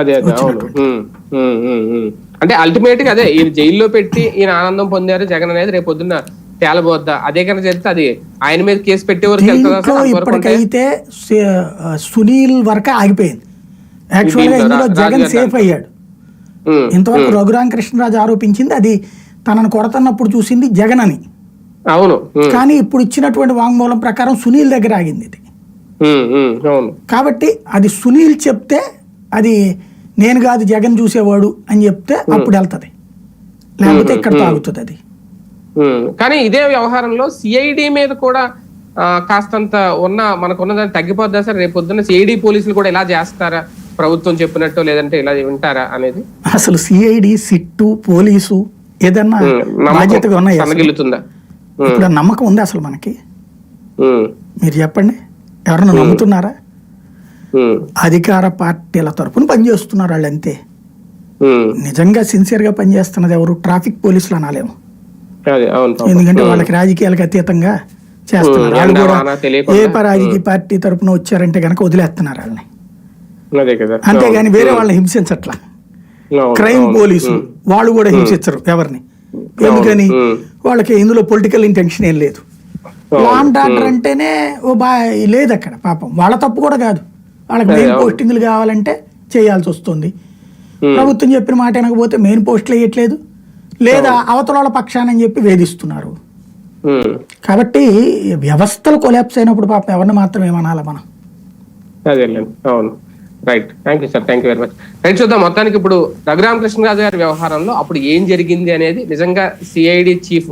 అదే అదే అవును. అంటే అల్టిమేట్గా అదే ఈయన జైల్లో పెట్టి ఈయన ఆనందం పొందారు జగన్ అనేది రేపు పొద్దున్న తేలబోద్దా? అదే కనుక జరిగితే అది ఆయన మీద కేసు పెట్టే వరకు? ఇప్పటికైతే సునీల్ వరకే ఆగిపోయింది. యాక్చువల్గా ఇందులో జగన్ సేఫ్ అయ్యాడు. ఇంతవరకు రఘురామ కృష్ణరాజు ఆరోపించింది అది తనను కొడుతున్నప్పుడు చూసింది జగన్ అని. అవును కానీ ఇప్పుడు ఇచ్చినటువంటి వాంగ్మూలం ప్రకారం సునీల్ దగ్గర ఆగింది ఇది. కాబట్టి అది సునీల్ చెప్తే అది నేను కాదు జగన్ చూసేవాడు అని చెప్తే అప్పుడు వెళ్తది. లేకపోతే ఇక్కడ తాగుతుంది అది. కానీ ఇదే వ్యవహారంలో సిఐడి మీద కూడా కాస్తంత ఉన్న మనకున్న దాన్ని తగ్గిపోద్దా సార్? రేపు పొద్దున్న సిఐడి పోలీసులు కూడా ఇలా చేస్తారా? ప్రభుత్వం చెప్పినట్టు లేదంటే ఇలా వింటారా అనేది? అసలు సిఐడి సిట్టు పోలీసు ఏదన్నా బాధ్యతగా ఉన్నాయి ఇప్పుడు నమ్మకం ఉంది అసలు మనకి? మీరు చెప్పండి. ఎవరన్నా నమ్ముతున్నారా? అధికార పార్టీల తరపున పనిచేస్తున్నారు వాళ్ళు అంతే నిజంగా సిన్సియర్గా పనిచేస్తున్నది ఎవరు? ట్రాఫిక్ పోలీసులు అనాలేము. ఎందుకంటే వాళ్ళకి రాజకీయాలకు అతీతంగా చేస్తున్నారు. వాళ్ళు కూడా. ఏ రాజకీయ పార్టీ తరపున వచ్చారంటే గనక వదిలేస్తున్నారు వాళ్ళని. అంతేగాని వేరే వాళ్ళని హింసించట్లా. క్రైమ్. పోలీసులు. వాళ్ళు కూడా హింసించరు ఎవరిని. ఎందుకని. వాళ్ళకి ఇందులో పొలిటికల్ ఇంటెన్షన్ ఏం లేదు. లా అండ్ ఆర్డర్ అంటేనే ఓ బా లేదు అక్కడ పాపం. వాళ్ళ తప్పు కూడా కాదు. వాళ్ళకి మెయిన్ పోస్టింగ్లు కావాలంటే చేయాల్సి వస్తుంది. ప్రభుత్వం చెప్పిన మాట వినకపోతే మెయిన్ పోస్టులు వేయట్లేదు. లేదా అవతల పక్షానని చెప్పి వేధిస్తున్నారు. కాబట్టి వ్యవస్థలు కొలాప్స్ అయినప్పుడు పాపం ఎవరిని మాత్రం ఏమనాలి మనం? అదేలేండి అవును. Right thank you sir thank you very much right చూద్దాం. మొత్తానికి ఇప్పుడు రఘురామకృష్ణరాజు గారి వ్యవహారంలో అప్పుడు ఏం జరిగింది అనేది నిజంగా సిఐడి చీఫ్